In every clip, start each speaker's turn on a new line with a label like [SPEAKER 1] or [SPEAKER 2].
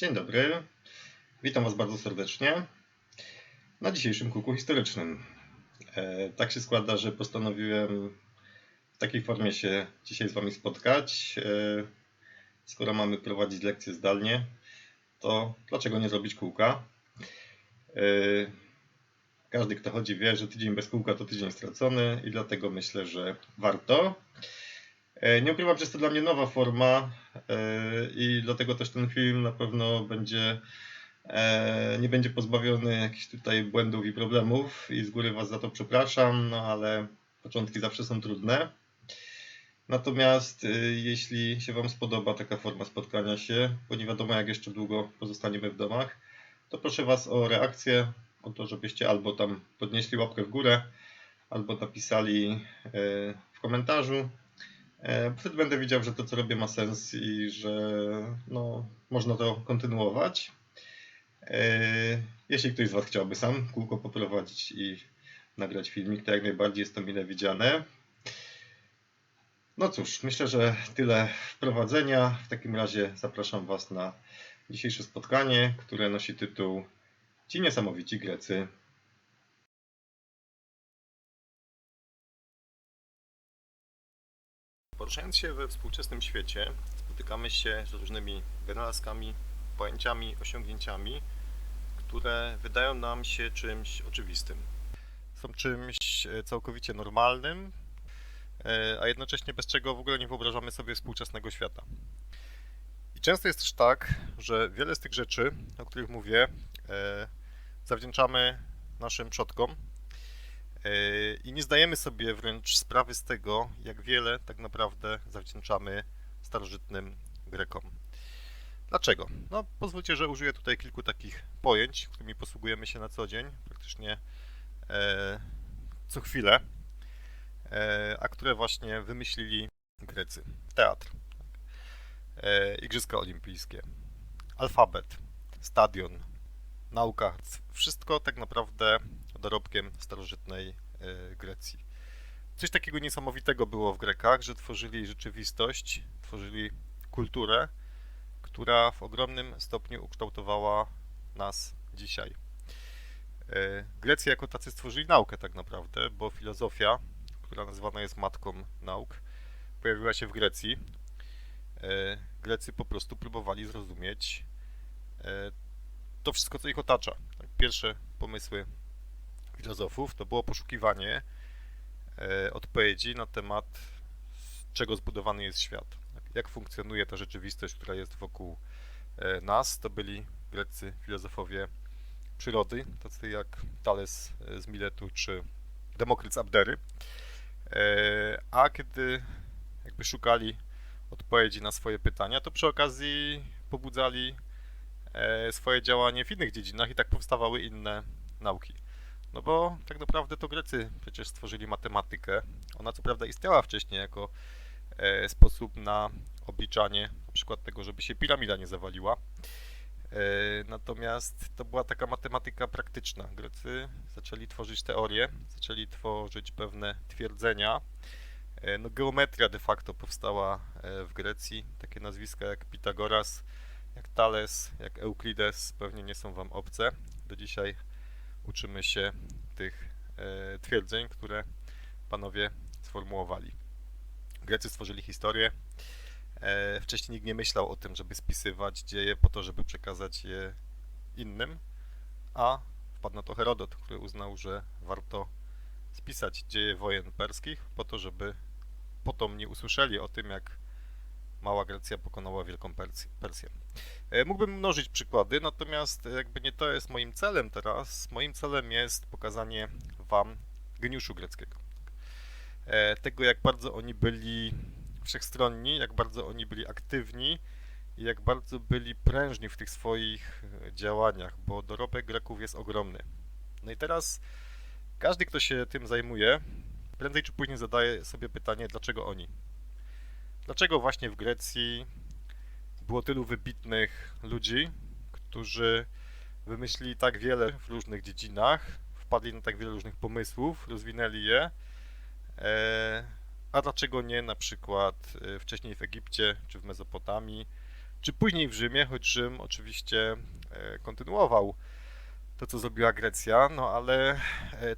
[SPEAKER 1] Dzień dobry. Witam Was bardzo serdecznie na dzisiejszym kółku historycznym. E, tak się składa, że postanowiłem w takiej formie się dzisiaj z Wami spotkać. E, skoro mamy prowadzić lekcje zdalnie, to dlaczego nie zrobić kółka? E, każdy, kto chodzi, wie, że tydzień bez kółka to tydzień stracony i dlatego myślę, że warto. E, Nie ukrywam, że jest to dla mnie nowa forma e, i dlatego też ten film na pewno będzie e, nie będzie pozbawiony jakichś tutaj błędów i problemów i z góry Was za to przepraszam, no ale początki zawsze są trudne. Natomiast jeśli się Wam spodoba taka forma spotkania się, bo nie wiadomo jak jeszcze długo pozostaniemy w domach, to proszę Was o reakcję, o to, żebyście albo tam podnieśli łapkę w górę, albo napisali w komentarzu, Wtedy będę widział, że to, co robię, ma sens i że no, można to kontynuować. E, Jeśli ktoś z Was chciałby sam kółko poprowadzić i nagrać filmik, to jak najbardziej jest to mile widziane. No cóż, myślę, że tyle wprowadzenia. W takim razie zapraszam Was na dzisiejsze spotkanie, które nosi tytuł Ci niesamowici Grecy. Poruszając się we współczesnym świecie, spotykamy się z różnymi wynalazkami, pojęciami, osiągnięciami, które wydają nam się czymś oczywistym. Są czymś e, całkowicie normalnym, e, a jednocześnie bez czego w ogóle nie wyobrażamy sobie współczesnego świata. I często jest też tak, że wiele z tych rzeczy, o których mówię, e, zawdzięczamy naszym przodkom, I nie zdajemy sobie wręcz sprawy z tego, jak wiele tak naprawdę zawdzięczamy starożytnym Grekom. Dlaczego? No, pozwólcie, że użyję tutaj kilku takich pojęć, którymi posługujemy się na co dzień, praktycznie e, co chwilę, e, a które właśnie wymyślili Grecy. Teatr, e, Igrzyska Olimpijskie, alfabet, stadion, nauka. Wszystko tak naprawdę dorobkiem starożytnej e, Grecji. Coś takiego niesamowitego było w Grekach, że tworzyli rzeczywistość, tworzyli kulturę, która w ogromnym stopniu ukształtowała nas dzisiaj. E, Grecy jako tacy stworzyli naukę tak naprawdę, bo filozofia, która nazywana jest matką nauk, pojawiła się w Grecji. E, Grecy po prostu próbowali zrozumieć to wszystko, co ich otacza. Pierwsze pomysły filozofów to było poszukiwanie e, odpowiedzi na temat, z czego zbudowany jest świat. Jak funkcjonuje ta rzeczywistość, która jest wokół e, nas. To byli greccy filozofowie przyrody, tacy jak Thales z Miletu czy Demokryt z Abdery. E, a kiedy jakby szukali odpowiedzi na swoje pytania, to przy okazji pobudzali swoje działanie w innych dziedzinach i tak powstawały inne nauki. No bo tak naprawdę to Grecy przecież stworzyli matematykę. Ona co prawda istniała wcześniej jako e, sposób na obliczanie na przykład tego, żeby się piramida nie zawaliła. E, natomiast to była taka matematyka praktyczna. Grecy zaczęli tworzyć teorie, zaczęli tworzyć pewne twierdzenia. E, no, geometria de facto powstała e, w Grecji. Takie nazwiska jak Pitagoras, jak Thales, jak Euklides pewnie nie są Wam obce. Do dzisiaj uczymy się tych e, twierdzeń, które panowie sformułowali. Grecy stworzyli historię. E, wcześniej nikt nie myślał o tym, żeby spisywać dzieje po to, żeby przekazać je innym, a wpadł na to Herodot, który uznał, że warto spisać dzieje wojen perskich po to, żeby potomni usłyszeli o tym, jak mała Grecja pokonała Wielką Persję. E, mógłbym mnożyć przykłady, natomiast jakby nie to jest moim celem teraz. Moim celem jest pokazanie Wam geniuszu greckiego. E, tego, jak bardzo oni byli wszechstronni, jak bardzo oni byli aktywni i jak bardzo byli prężni w tych swoich e, działaniach, bo dorobek Greków jest ogromny. No i teraz każdy, kto się tym zajmuje, prędzej czy później zadaje sobie pytanie, dlaczego oni? Dlaczego właśnie w Grecji było tylu wybitnych ludzi, którzy wymyślili tak wiele w różnych dziedzinach, wpadli na tak wiele różnych pomysłów, rozwinęli je, e, a dlaczego nie na przykład e, wcześniej w Egipcie czy w Mezopotamii, czy później w Rzymie, choć Rzym oczywiście e, kontynuował to, co zrobiła Grecja, no ale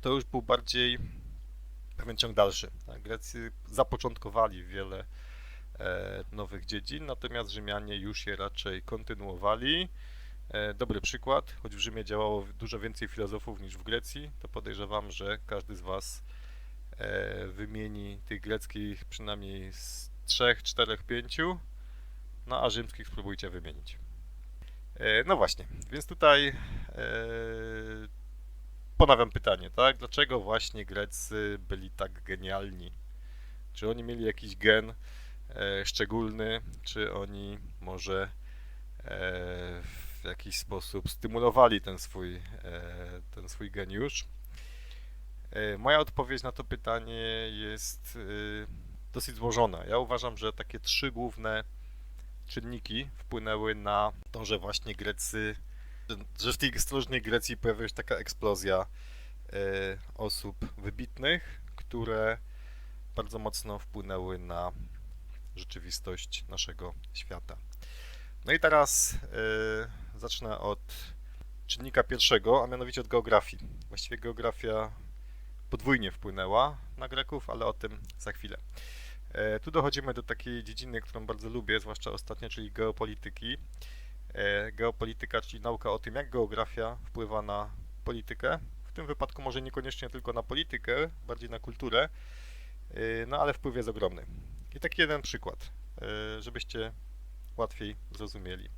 [SPEAKER 1] to już był bardziej pewien ciąg dalszy. Tak? Grecy zapoczątkowali wiele nowych dziedzin, natomiast Rzymianie już je raczej kontynuowali. E, Dobry przykład, choć w Rzymie działało dużo więcej filozofów niż w Grecji, to podejrzewam, że każdy z Was e, wymieni tych greckich przynajmniej z trzech, czterech, pięciu, no a rzymskich spróbujcie wymienić. E, No właśnie, więc tutaj e, ponawiam pytanie, tak? Dlaczego właśnie Grecy byli tak genialni? Czy oni mieli jakiś gen e, szczególny, czy oni może e, w jakiś sposób stymulowali ten swój, e, ten swój geniusz? E, Moja odpowiedź na to pytanie jest e, dosyć złożona. Ja uważam, że takie trzy główne czynniki wpłynęły na to, że właśnie Grecy, że w tej starożytnej Grecji pojawiła się taka eksplozja e, osób wybitnych, które bardzo mocno wpłynęły na rzeczywistość naszego świata. No i teraz e, zacznę od czynnika pierwszego, a mianowicie od geografii. Właściwie geografia podwójnie wpłynęła na Greków, ale o tym za chwilę. E, Tu dochodzimy do takiej dziedziny, którą bardzo lubię, zwłaszcza ostatnio, czyli geopolityki. E, Geopolityka, czyli nauka o tym, jak geografia wpływa na politykę. W tym wypadku może niekoniecznie tylko na politykę, bardziej na kulturę, e, no ale wpływ jest ogromny. I taki jeden przykład, e, żebyście łatwiej zrozumieli.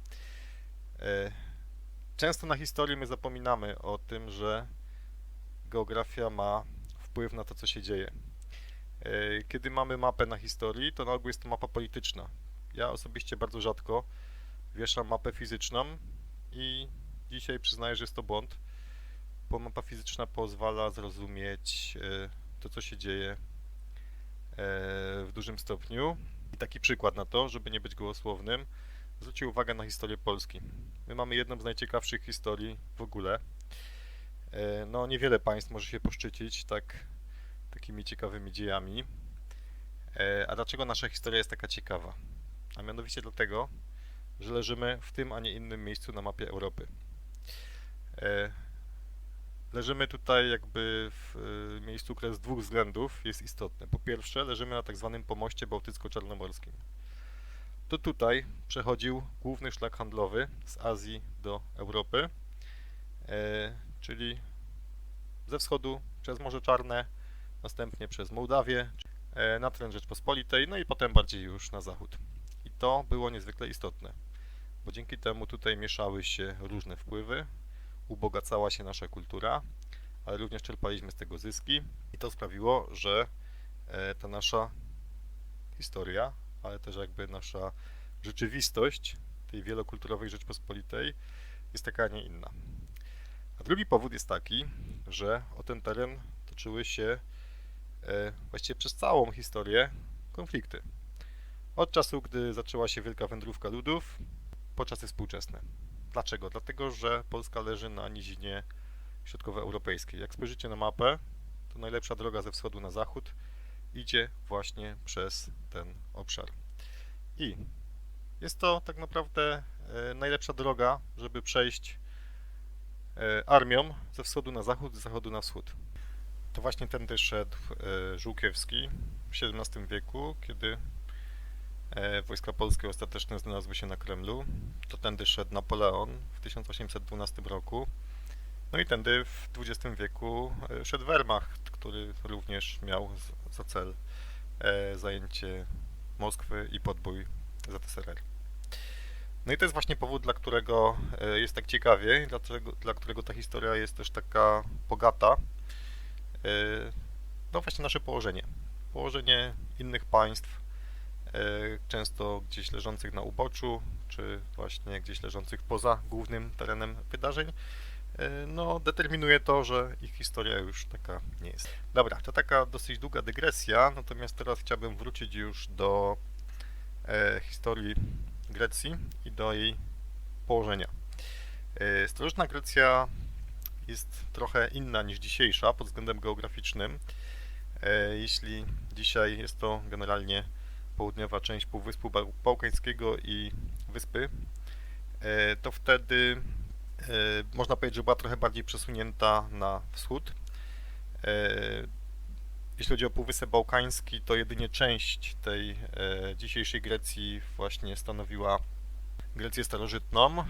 [SPEAKER 1] E, Często na historii my zapominamy o tym, że geografia ma wpływ na to, co się dzieje. E, Kiedy mamy mapę na historii, to na ogół jest to mapa polityczna. Ja osobiście bardzo rzadko wieszam mapę fizyczną i dzisiaj przyznaję, że jest to błąd, bo mapa fizyczna pozwala zrozumieć to, co się dzieje w dużym stopniu. I taki przykład na to, żeby nie być gołosłownym, zwróćcie uwagę na historię Polski. My mamy jedną z najciekawszych historii w ogóle. E, No, niewiele państw może się poszczycić tak takimi ciekawymi dziejami. E, A dlaczego nasza historia jest taka ciekawa? A mianowicie dlatego, że leżymy w tym, a nie innym miejscu na mapie Europy. Leżymy tutaj jakby w e, miejscu, które z dwóch względów jest istotne. Po pierwsze, leżymy na tak zwanym pomoście bałtycko-czarnomorskim. To tutaj przechodził główny szlak handlowy z Azji do Europy, e, czyli ze wschodu przez Morze Czarne, następnie przez Mołdawię, e, na teren Rzeczpospolitej, no i potem bardziej już na zachód. I to było niezwykle istotne, bo dzięki temu tutaj mieszały się różne wpływy, ubogacała się nasza kultura, ale również czerpaliśmy z tego zyski i to sprawiło, że e, ta nasza historia, ale też jakby nasza rzeczywistość tej wielokulturowej Rzeczpospolitej jest taka, a nie inna. A drugi powód jest taki, że o ten teren toczyły się e, właściwie przez całą historię konflikty. Od czasu, gdy zaczęła się wielka wędrówka ludów, po czasy współczesne. Dlaczego? Dlatego, że Polska leży na nizinie środkowoeuropejskiej. Jak spojrzycie na mapę, to najlepsza droga ze wschodu na zachód idzie właśnie przez ten obszar. I jest to tak naprawdę e, najlepsza droga, żeby przejść e, armią ze wschodu na zachód, z zachodu na wschód. To właśnie tędy szedł e, Żółkiewski w XVII wieku, kiedy wojska polskie ostatecznie znalazły się na Kremlu. To tędy szedł Napoleon w 1812 roku. No i tędy w XX wieku e, szedł Wehrmacht, który również miał za cel e, zajęcie Moskwy i podbój ZSRR. No i to jest właśnie powód, dla którego e, jest tak ciekawie, i dlaczego, dla którego ta historia jest też taka bogata. E, No właśnie nasze położenie. Położenie innych państw, e, często gdzieś leżących na uboczu, czy właśnie gdzieś leżących poza głównym terenem wydarzeń, e, no determinuje to, że ich historia już taka nie jest. Dobra, to taka dosyć długa dygresja, natomiast teraz chciałbym wrócić już do e, historii Grecji i do jej położenia. E, Starożytna Grecja jest trochę inna niż dzisiejsza pod względem geograficznym. E, Jeśli dzisiaj jest to generalnie południowa część Półwyspu Bał- Bałkańskiego i wyspy, e, to wtedy e, można powiedzieć, że była trochę bardziej przesunięta na wschód. E, Jeśli chodzi o Półwysep Bałkański, to jedynie część tej dzisiejszej Grecji właśnie stanowiła Grecję starożytną.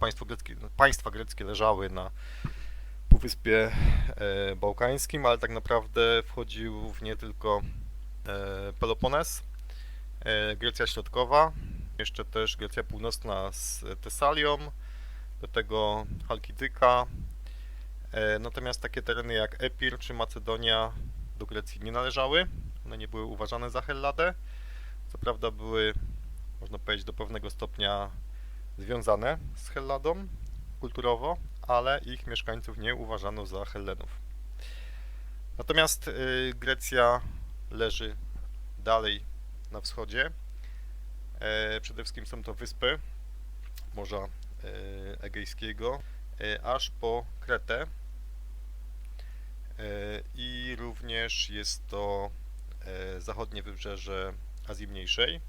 [SPEAKER 1] Państwo greckie, no, państwa greckie leżały na Półwyspie Bałkańskim, ale tak naprawdę wchodził w nie tylko Pelopones, e, Grecja Środkowa, jeszcze też Grecja Północna z Tesalią, do tego Halkidyka. E, Natomiast takie tereny jak Epir czy Macedonia do Grecji nie należały. One nie były uważane za Helladę. Co prawda były, można powiedzieć, do pewnego stopnia związane z Helladą kulturowo, ale ich mieszkańców nie uważano za Hellenów. Natomiast y, Grecja leży dalej na wschodzie. E, Przede wszystkim są to wyspy Morza e, Egejskiego, e, aż po Kretę. I również jest to zachodnie wybrzeże Azji Mniejszej,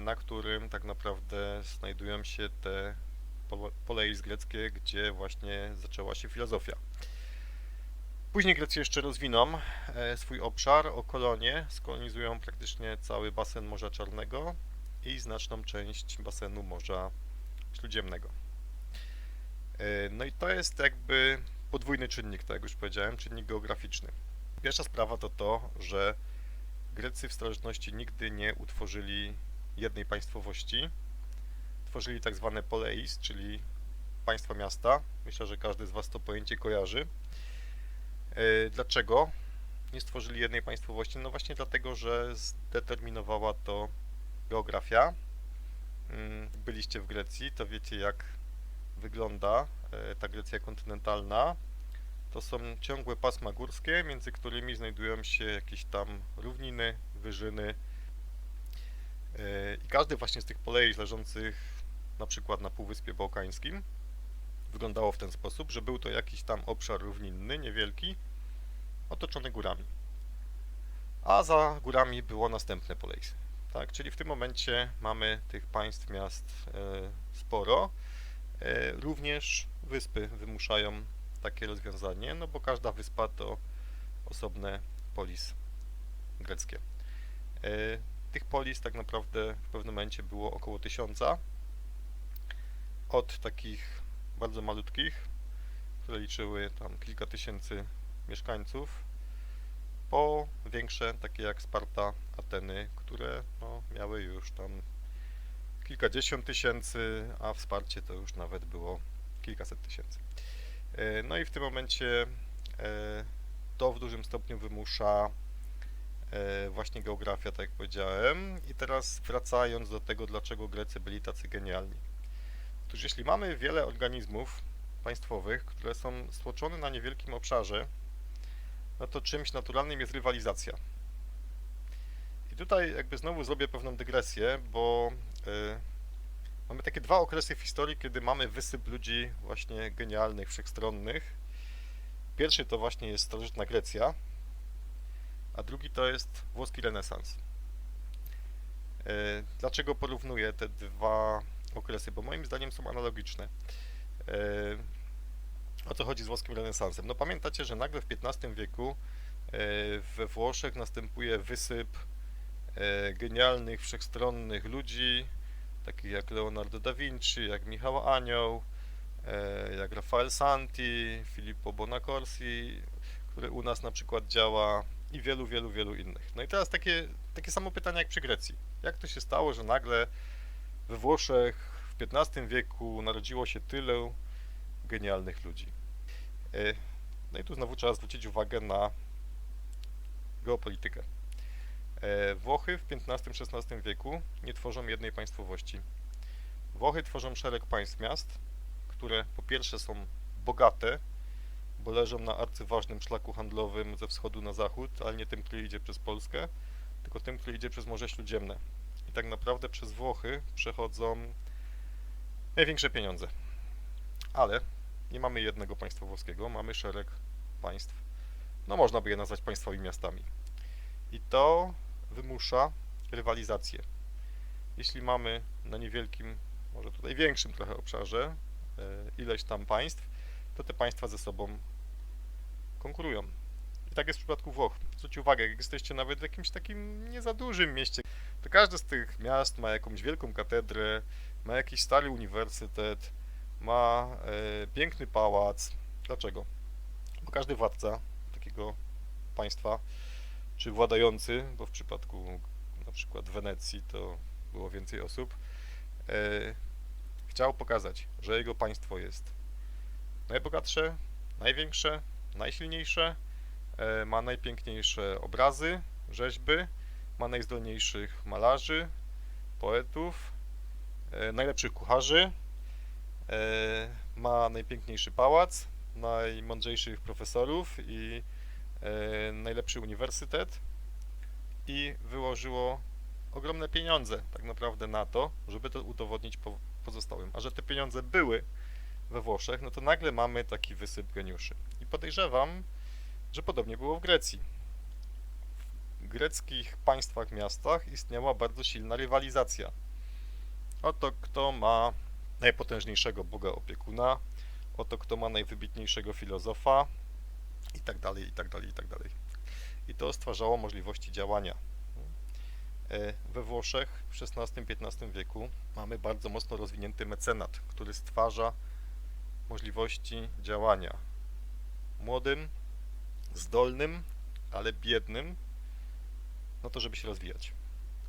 [SPEAKER 1] na którym tak naprawdę znajdują się te pole- poleis greckie, gdzie właśnie zaczęła się filozofia. Później Grecy jeszcze rozwiną e, swój obszar o kolonie, skolonizują praktycznie cały basen Morza Czarnego i znaczną część basenu Morza Śródziemnego. E, No i to jest jakby podwójny czynnik, tak jak już powiedziałem, czynnik geograficzny. Pierwsza sprawa to to, że Grecy w starożytności nigdy nie utworzyli jednej państwowości. Tworzyli tak zwane poleis, czyli państwa miasta. Myślę, że każdy z Was to pojęcie kojarzy. E, Dlaczego nie stworzyli jednej państwowości? No właśnie dlatego, że zdeterminowała to geografia. Mm, Byliście w Grecji, to wiecie jak wygląda e, ta Grecja kontynentalna. To są ciągłe pasma górskie, między którymi znajdują się jakieś tam równiny, wyżyny. E, I każdy właśnie z tych polei leżących na przykład na Półwyspie Bałkańskim wyglądało w ten sposób, że był to jakiś tam obszar równinny, niewielki, otoczony górami. A za górami było następne polejsy. Tak, czyli w tym momencie mamy tych państw, miast e, sporo. E, również wyspy wymuszają takie rozwiązanie, no bo każda wyspa to osobne polis greckie. E, tych polis tak naprawdę w pewnym momencie było około tysiąca. Od takich bardzo malutkich, które liczyły tam kilka tysięcy mieszkańców, po większe, takie jak Sparta, Ateny, które no, miały już tam kilkadziesiąt tysięcy, a wsparcie to już nawet było kilkaset tysięcy. E, No i w tym momencie e, to w dużym stopniu wymusza e, właśnie geografia, tak jak powiedziałem. I teraz wracając do tego, dlaczego Grecy byli tacy genialni. Otóż jeśli mamy wiele organizmów państwowych, które są stłoczone na niewielkim obszarze, no to czymś naturalnym jest rywalizacja. I tutaj jakby znowu zrobię pewną dygresję, bo y, mamy takie dwa okresy w historii, kiedy mamy wysyp ludzi właśnie genialnych, wszechstronnych. Pierwszy to właśnie jest starożytna Grecja, a drugi to jest włoski renesans. Y, Dlaczego porównuję te dwa okresy? Bo moim zdaniem są analogiczne. Y, O co chodzi z włoskim renesansem? No pamiętacie, że nagle w XV wieku e, we Włoszech następuje wysyp e, genialnych, wszechstronnych ludzi, takich jak Leonardo da Vinci, jak Michał Anioł, e, jak Rafael Santi, Filippo Bonacorsi, który u nas na przykład działa i wielu, wielu, wielu innych. No i teraz takie, takie samo pytanie jak przy Grecji. Jak to się stało, że nagle we Włoszech w XV wieku narodziło się tyle genialnych ludzi. E, No i tu znowu trzeba zwrócić uwagę na geopolitykę. E, Włochy w XV-XVI wieku nie tworzą jednej państwowości. Włochy tworzą szereg państw miast, które po pierwsze są bogate, bo leżą na arcyważnym szlaku handlowym ze wschodu na zachód, ale nie tym, który idzie przez Polskę, tylko tym, który idzie przez Morze Śródziemne. Tak naprawdę przez Włochy przechodzą największe pieniądze. Ale nie mamy jednego państwa włoskiego, mamy szereg państw, no można by je nazwać państwowymi miastami. I to wymusza rywalizację. jeśli mamy na niewielkim, może tutaj większym trochę obszarze, e, ileś tam państw, to te państwa ze sobą konkurują. I tak jest w przypadku Włoch. Zwróćcie uwagę, jak jesteście nawet w jakimś takim nie za dużym mieście, to każde z tych miast ma jakąś wielką katedrę, ma jakiś stary uniwersytet, ma e, piękny pałac. Dlaczego? Bo każdy władca takiego państwa, czy władający, bo w przypadku na przykład Wenecji to było więcej osób, e, chciał pokazać, że jego państwo jest najbogatsze, największe, najsilniejsze, ma najpiękniejsze obrazy, rzeźby, ma najzdolniejszych malarzy, poetów, e, najlepszych kucharzy, e, ma najpiękniejszy pałac, najmądrzejszych profesorów i e, najlepszy uniwersytet i wyłożyło ogromne pieniądze tak naprawdę na to, żeby to udowodnić po- pozostałym. A że te pieniądze były we Włoszech, no to nagle mamy taki wysyp geniuszy. I podejrzewam, że podobnie było w Grecji. W greckich państwach, miastach istniała bardzo silna rywalizacja. Oto kto ma najpotężniejszego boga opiekuna, oto kto ma najwybitniejszego filozofa i tak dalej, i tak dalej, i tak dalej. I to stwarzało możliwości działania. E, We Włoszech w XVI-XV wieku mamy bardzo mocno rozwinięty mecenat, który stwarza możliwości działania młodym, zdolnym, ale biednym, no to żeby się rozwijać.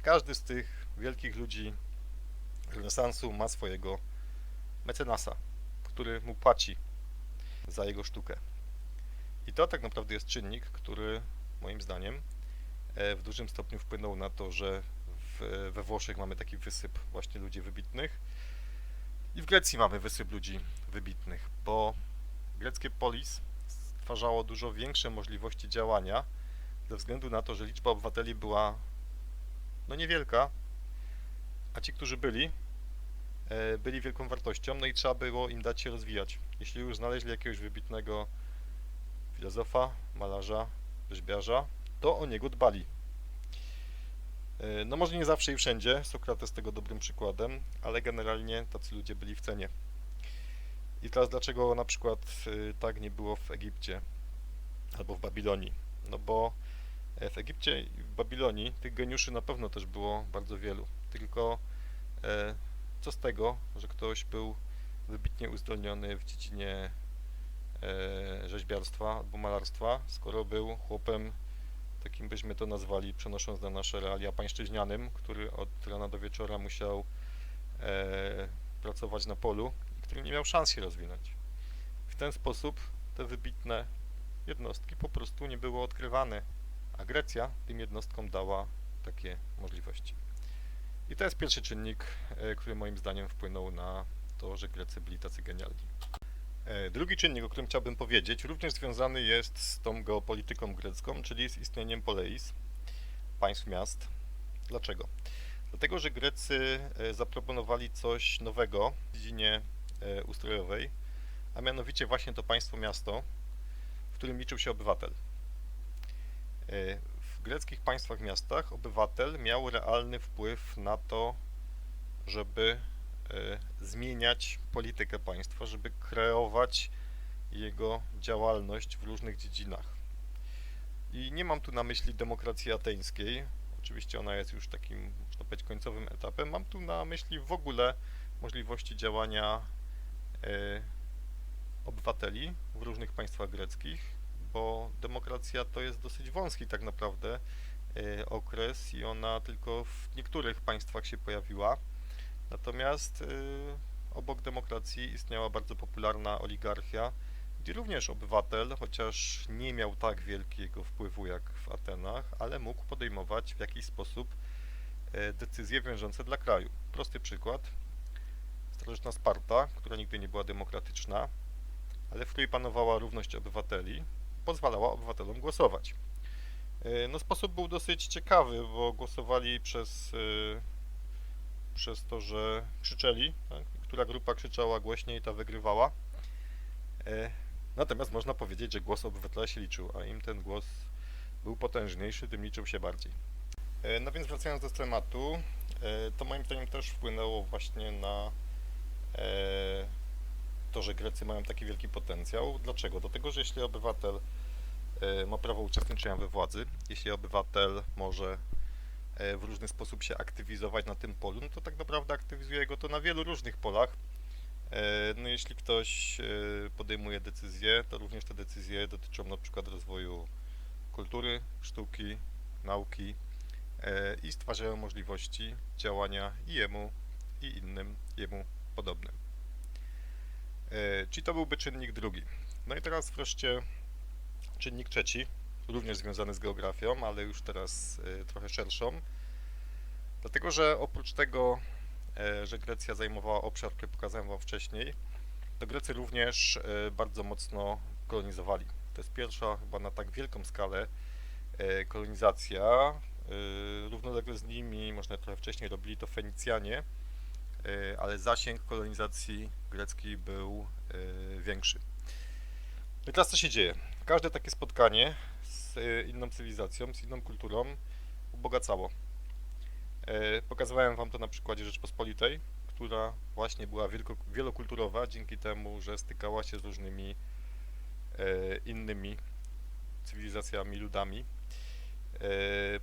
[SPEAKER 1] Każdy z tych wielkich ludzi renesansu ma swojego mecenasa, który mu płaci za jego sztukę. I to tak naprawdę jest czynnik, który moim zdaniem e, w dużym stopniu wpłynął na to, że w, we Włoszech mamy taki wysyp właśnie ludzi wybitnych i w Grecji mamy wysyp ludzi wybitnych, bo greckie polis stwarzało dużo większe możliwości działania ze względu na to, że liczba obywateli była no niewielka, a ci, którzy byli, e, byli wielką wartością, no i trzeba było im dać się rozwijać. Jeśli już znaleźli jakiegoś wybitnego filozofa, malarza, rzeźbiarza, to o niego dbali. E, No może nie zawsze i wszędzie, Sokrates tego dobrym przykładem, ale generalnie tacy ludzie byli w cenie. I teraz dlaczego na przykład y, tak nie było w Egipcie albo w Babilonii? No bo e, w Egipcie i w Babilonii tych geniuszy na pewno też było bardzo wielu. Tylko e, co z tego, że ktoś był wybitnie uzdolniony w dziedzinie e, rzeźbiarstwa albo malarstwa, skoro był chłopem, takim byśmy to nazwali, przenosząc na nasze realia, pańszczyźnianym, który od rana do wieczora musiał pracować na polu który nie miał szans się rozwinąć. W ten sposób te wybitne jednostki po prostu nie były odkrywane, a Grecja tym jednostkom dała takie możliwości. I to jest pierwszy czynnik, e, który moim zdaniem wpłynął na to, że Grecy byli tacy genialni. E, Drugi czynnik, o którym chciałbym powiedzieć, również związany jest z tą geopolityką grecką, czyli z istnieniem poleis, państw miast. Dlaczego? Dlatego, że Grecy e, zaproponowali coś nowego w dziedzinie ustrojowej, a mianowicie właśnie to państwo miasto, w którym liczył się obywatel. E, W greckich państwach miastach obywatel miał realny wpływ na to, żeby e, zmieniać politykę państwa, żeby kreować jego działalność w różnych dziedzinach. I nie mam tu na myśli demokracji ateńskiej, oczywiście ona jest już takim, można powiedzieć, końcowym etapem. Mam tu na myśli w ogóle możliwości działania e, obywateli w różnych państwach greckich, bo demokracja to jest dosyć wąski tak naprawdę e, okres i ona tylko w niektórych państwach się pojawiła. Natomiast y, obok demokracji istniała bardzo popularna oligarchia, gdzie również obywatel, chociaż nie miał tak wielkiego wpływu jak w Atenach, ale mógł podejmować w jakiś sposób decyzje wiążące dla kraju. Prosty przykład. Starożytna Sparta, która nigdy nie była demokratyczna, ale w której panowała równość obywateli, pozwalała obywatelom głosować. E, No sposób był dosyć ciekawy, bo głosowali przez y, przez to, że krzyczeli, tak? która grupa krzyczała głośniej, ta wygrywała. E, Natomiast można powiedzieć, że głos obywatela się liczył, a im ten głos był potężniejszy, tym liczył się bardziej. E, No więc wracając do tematu, e, to moim zdaniem też wpłynęło właśnie na e, to, że Grecy mają taki wielki potencjał. Dlaczego? Dlatego, że jeśli obywatel e, ma prawo uczestniczenia we władzy, jeśli obywatel może e, w różny sposób się aktywizować na tym polu, no to tak naprawdę aktywizuje go to na wielu różnych polach. E, No jeśli ktoś e, podejmuje decyzje, to również te decyzje dotyczą na przykład rozwoju kultury, sztuki, nauki e, i stwarzają możliwości działania i jemu, i innym jemu podobnym. E, Czyli to byłby czynnik drugi. No i teraz wreszcie czynnik trzeci, również związany z geografią, ale już teraz e, trochę szerszą. Dlatego, że oprócz tego, e, że Grecja zajmowała obszar, który pokazałem Wam wcześniej, to Grecy również e, bardzo mocno kolonizowali. To jest pierwsza chyba na tak wielką skalę kolonizacja. Równolegle z nimi, można trochę wcześniej, robili to Fenicjanie, ale zasięg kolonizacji greckiej był e, większy. I teraz co się dzieje? Każde takie spotkanie z e, inną cywilizacją, z inną kulturą ubogacało. Pokazywałem Wam to na przykładzie Rzeczpospolitej, która właśnie była wielokulturowa dzięki temu, że stykała się z różnymi innymi cywilizacjami, ludami,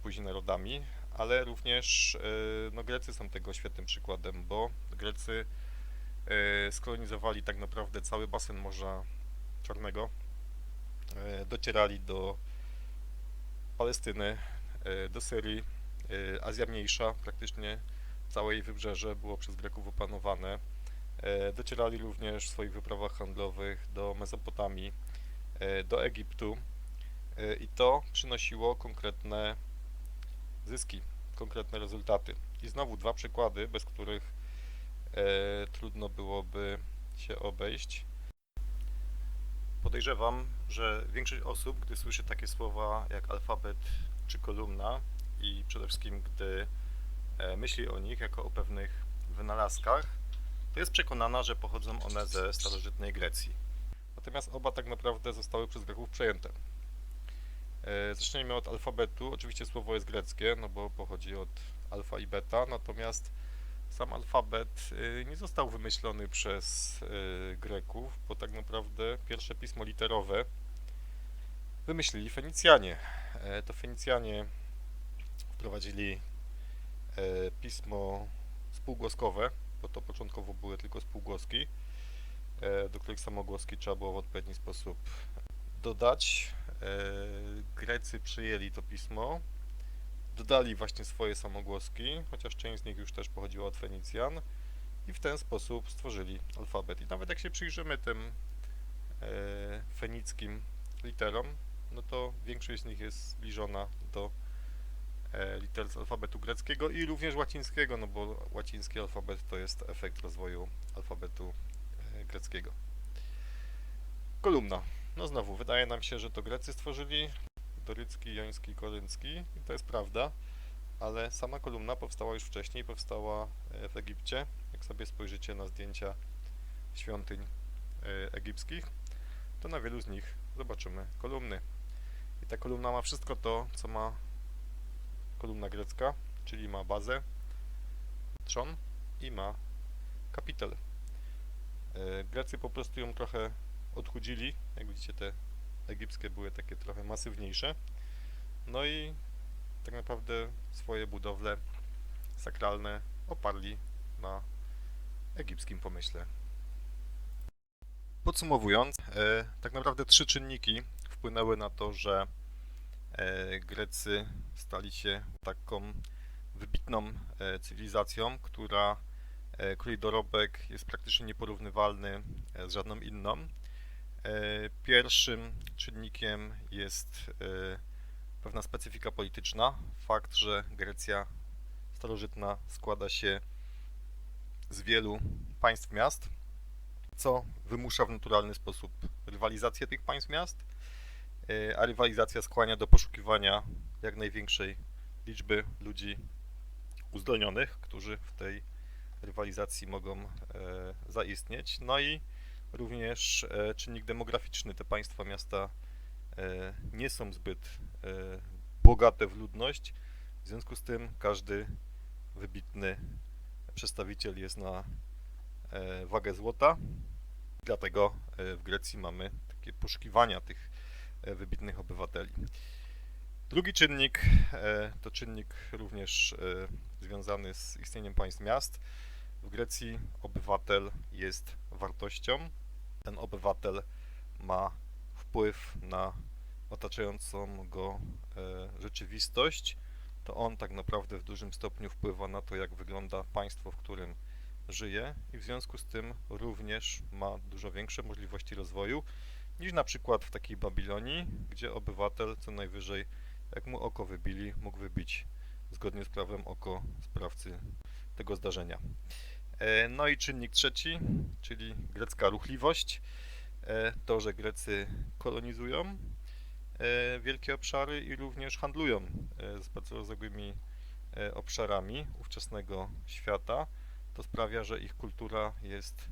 [SPEAKER 1] później narodami, ale również e, no, Grecy są tego świetnym przykładem, bo Grecy e, skolonizowali tak naprawdę cały basen Morza Czarnego, e, docierali do Palestyny, do Syrii, Azja Mniejsza, praktycznie całe jej wybrzeże było przez Greków opanowane. Docierali również w swoich wyprawach handlowych do Mezopotamii, do Egiptu i to przynosiło konkretne zyski, konkretne rezultaty. I znowu dwa przykłady, bez których e, trudno byłoby się obejść. Podejrzewam, że większość osób, gdy słyszy takie słowa jak alfabet czy kolumna i przede wszystkim gdy e, myśli o nich jako o pewnych wynalazkach, to jest przekonana, że pochodzą one ze starożytnej Grecji. Natomiast oba tak naprawdę zostały przez Greków przejęte. E, Zacznijmy od alfabetu. Oczywiście słowo jest greckie, no bo pochodzi od alfa i beta, natomiast sam alfabet y, nie został wymyślony przez y, Greków, bo tak naprawdę pierwsze pismo literowe wymyślili Fenicjanie. E, To Fenicjanie wprowadzili e, pismo spółgłoskowe, bo to początkowo były tylko spółgłoski, e, do których samogłoski trzeba było w odpowiedni sposób dodać. E, Grecy przyjęli to pismo, dodali właśnie swoje samogłoski, chociaż część z nich już też pochodziła od Fenicjan i w ten sposób stworzyli alfabet. I nawet jak się przyjrzymy tym e, fenickim literom, no to większość z nich jest zbliżona do e, liter z alfabetu greckiego i również łacińskiego, no bo łaciński alfabet to jest efekt rozwoju alfabetu greckiego. Kolumna. No znowu, wydaje nam się, że to Grecy stworzyli dorycki, joński, koryncki i to jest prawda, ale sama kolumna powstała już wcześniej, powstała e, w Egipcie. Jak sobie spojrzycie na zdjęcia świątyń e, egipskich, to na wielu z nich zobaczymy kolumny. I ta kolumna ma wszystko to, co ma kolumna grecka, czyli ma bazę, trzon i ma kapitel. E, Grecy po prostu ją trochę odchudzili. Jak widzicie, te egipskie były takie trochę masywniejsze. No i tak naprawdę swoje budowle sakralne oparli na egipskim pomyśle. Podsumowując, e, tak naprawdę trzy czynniki wpłynęły na to, że e, Grecy stali się taką wybitną e, cywilizacją, która, której dorobek jest praktycznie nieporównywalny z żadną inną. E, Pierwszym czynnikiem jest e, pewna specyfika polityczna. Fakt, że Grecja starożytna składa się z wielu państw miast, co wymusza w naturalny sposób rywalizację tych państw miast, e, a rywalizacja skłania do poszukiwania jak największej liczby ludzi uzdolnionych, którzy w tej rywalizacji mogą zaistnieć. No i również e, czynnik demograficzny. Te państwa miasta e, nie są zbyt e, bogate w ludność, W związku z tym każdy wybitny przedstawiciel jest na wagę złota. Dlatego w Grecji mamy takie poszukiwania tych wybitnych obywateli. Drugi czynnik to czynnik również związany z istnieniem państw miast. W Grecji obywatel jest wartością. Ten obywatel ma wpływ na otaczającą go e, rzeczywistość. To on tak naprawdę w dużym stopniu wpływa na to, jak wygląda państwo, w którym żyje i w związku z tym również ma dużo większe możliwości rozwoju niż na przykład w takiej Babilonii, gdzie obywatel co najwyżej, jak mu oko wybili, mógł wybić zgodnie z prawem oko sprawcy tego zdarzenia. E, No i czynnik trzeci, czyli grecka ruchliwość. E, To, że Grecy kolonizują e, wielkie obszary i również handlują z bardzo rozległymi obszarami ówczesnego świata, to sprawia, że ich kultura jest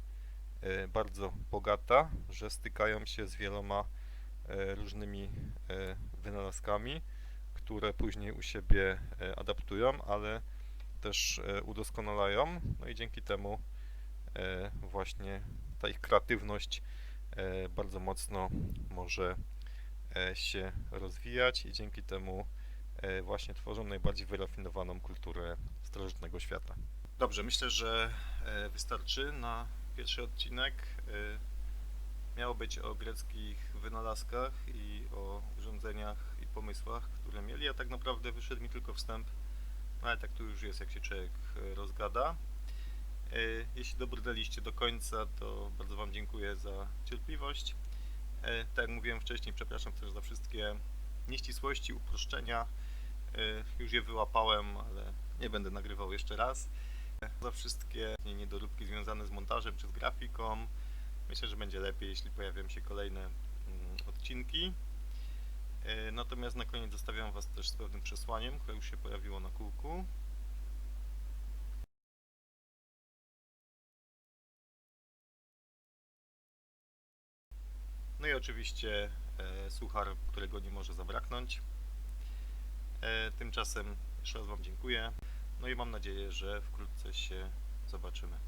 [SPEAKER 1] bardzo bogata, że stykają się z wieloma różnymi wynalazkami, które później u siebie adaptują, ale też e, udoskonalają. No i dzięki temu e, właśnie ta ich kreatywność e, bardzo mocno może się rozwijać i dzięki temu właśnie tworzą najbardziej wyrafinowaną kulturę starożytnego świata. Dobrze, myślę, że wystarczy na pierwszy odcinek. Miało być o greckich wynalazkach i o urządzeniach i pomysłach, które mieli, a tak naprawdę wyszedł mi tylko wstęp, ale tak tu już jest, jak się człowiek e, rozgada. E, Jeśli dobrnęliście do końca, to bardzo Wam dziękuję za cierpliwość. E, Tak jak mówiłem wcześniej, przepraszam też za wszystkie nieścisłości, uproszczenia. Już je wyłapałem, ale nie będę nagrywał jeszcze raz. Za wszystkie niedoróbki związane z montażem czy z grafiką. Myślę, że będzie lepiej, jeśli pojawią się kolejne mm, odcinki. E, Natomiast na koniec zostawiam Was też z pewnym przesłaniem, które już się pojawiło na kółku. No i oczywiście e, suchar, którego nie może zabraknąć. E, tymczasem jeszcze raz Wam dziękuję. No i mam nadzieję, że wkrótce się zobaczymy.